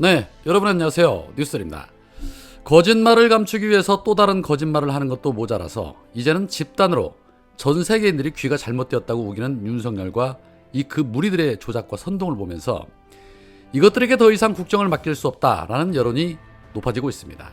네, 여러분 안녕하세요. 뉴스입니다. 거짓말을 감추기 위해서 또 다른 거짓말을 하는 것도 모자라서 이제는 집단으로 전 세계인들이 귀가 잘못되었다고 우기는 윤석열과 이 그 무리들의 조작과 선동을 보면서 이것들에게 더 이상 국정을 맡길 수 없다라는 여론이 높아지고 있습니다.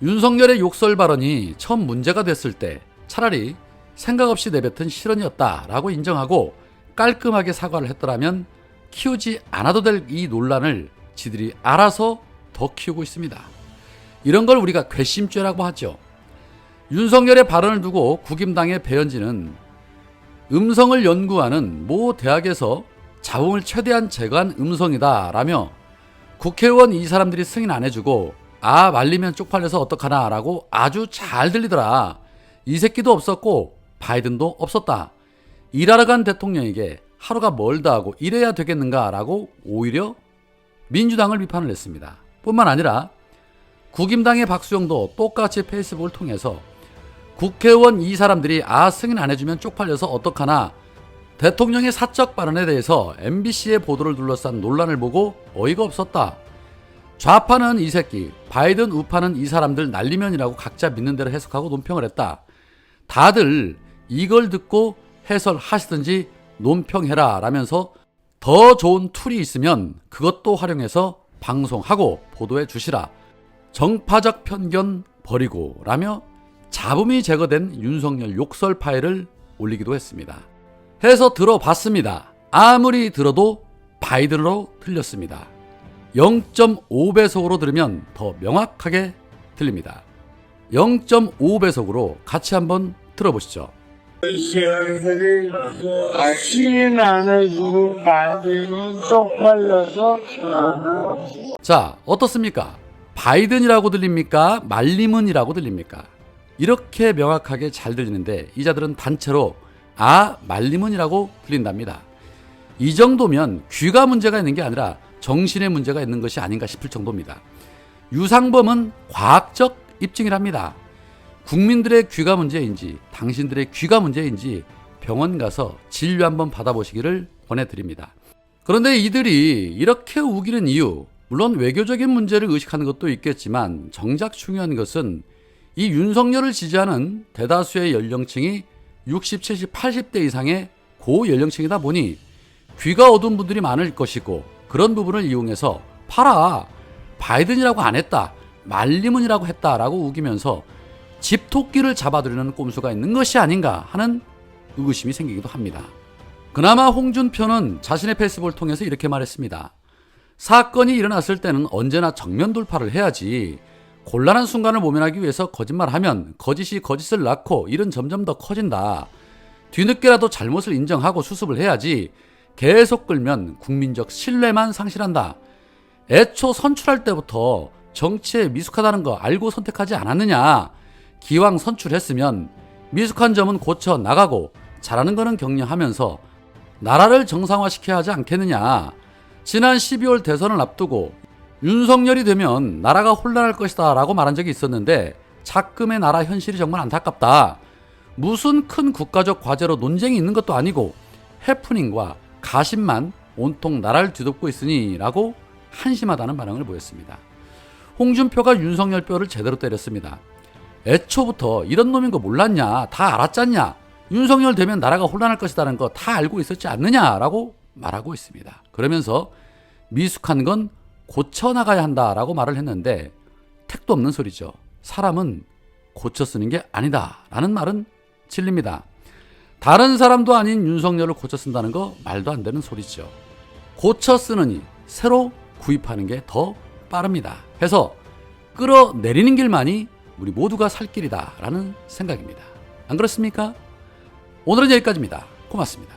윤석열의 욕설 발언이 처음 문제가 됐을 때 차라리 생각 없이 내뱉은 실언이었다라고 인정하고 깔끔하게 사과를 했더라면 키우지 않아도 될 이 논란을 지들이 알아서 더 키우고 있습니다. 이런 걸 우리가 괘씸죄라고 하죠. 윤석열의 발언을 두고 국임당의 배현진은 음성을 연구하는 모 대학에서 자웅을 최대한 제거한 음성이다 라며 국회의원 이 사람들이 승인 안 해주고 아 말리면 쪽팔려서 어떡하나 라고 아주 잘 들리더라. 이 새끼도 없었고 바이든도 없었다. 일하러 간 대통령에게 하루가 멀다 하고 이래야 되겠는가 라고 오히려 민주당을 비판을 했습니다. 뿐만 아니라 국임당의 박수영도 똑같이 페이스북을 통해서 국회의원 이 사람들이 아 승인 안 해주면 쪽팔려서 어떡하나 대통령의 사적 발언에 대해서 MBC의 보도를 둘러싼 논란을 보고 어이가 없었다. 좌파는 이 새끼, 바이든 우파는 이 사람들 날리면이라고 각자 믿는 대로 해석하고 논평을 했다. 다들 이걸 듣고 해설하시든지 논평해라 라면서 더 좋은 툴이 있으면 그것도 활용해서 방송하고 보도해 주시라. 정파적 편견 버리고 라며 잡음이 제거된 윤석열 욕설 파일을 올리기도 했습니다. 해서 들어봤습니다. 아무리 들어도 바이든으로 들렸습니다. 0.5배속으로 들으면 더 명확하게 들립니다. 0.5배속으로 같이 한번 들어보시죠. 시원들이 아시는 안 해주고 말들은 쪽팔려서 자, 어떻습니까? 바이든이라고 들립니까? 말리문이라고 들립니까? 이렇게 명확하게 잘 들리는데 이 자들은 단체로 아, 말리문이라고 들린답니다. 이 정도면 귀가 문제가 있는 게 아니라 정신의 문제가 있는 것이 아닌가 싶을 정도입니다. 유상범은 과학적 입증이랍니다. 국민들의 귀가 문제인지 당신들의 귀가 문제인지 병원 가서 진료 한번 받아보시기를 권해드립니다. 그런데 이들이 이렇게 우기는 이유, 물론 외교적인 문제를 의식하는 것도 있겠지만 정작 중요한 것은 이 윤석열을 지지하는 대다수의 연령층이 60, 70, 80대 이상의 고연령층이다 보니 귀가 어두운 분들이 많을 것이고 그런 부분을 이용해서 팔아 바이든이라고 안 했다 말리문이라고 했다라고 우기면서 집토끼를 잡아들이는 꼼수가 있는 것이 아닌가 하는 의구심이 생기기도 합니다. 그나마 홍준표는 자신의 페이스북을 통해서 이렇게 말했습니다. 사건이 일어났을 때는 언제나 정면 돌파를 해야지. 곤란한 순간을 모면하기 위해서 거짓말하면 거짓이 거짓을 낳고 일은 점점 더 커진다. 뒤늦게라도 잘못을 인정하고 수습을 해야지. 계속 끌면 국민적 신뢰만 상실한다. 애초 선출할 때부터 정치에 미숙하다는 거 알고 선택하지 않았느냐. 기왕 선출했으면 미숙한 점은 고쳐 나가고 잘하는 거는 격려하면서 나라를 정상화시켜야 하지 않겠느냐. 지난 12월 대선을 앞두고 윤석열이 되면 나라가 혼란할 것이다 라고 말한 적이 있었는데 작금의 나라 현실이 정말 안타깝다. 무슨 큰 국가적 과제로 논쟁이 있는 것도 아니고 해프닝과 가심만 온통 나라를 뒤덮고 있으니 라고 한심하다는 반응을 보였습니다. 홍준표가 윤석열 뼈를 제대로 때렸습니다. 애초부터 이런 놈인 거 몰랐냐? 다 알았잖냐? 윤석열 되면 나라가 혼란할 것이라는 거 다 알고 있었지 않느냐라고 말하고 있습니다. 그러면서 미숙한 건 고쳐나가야 한다라고 말을 했는데 택도 없는 소리죠. 사람은 고쳐 쓰는 게 아니다라는 말은 진립니다. 다른 사람도 아닌 윤석열을 고쳐 쓴다는 거 말도 안 되는 소리죠. 고쳐 쓰느니 새로 구입하는 게 더 빠릅니다. 해서 끌어내리는 길만이 우리 모두가 살 길이다라는 생각입니다. 안 그렇습니까? 오늘은 여기까지입니다. 고맙습니다.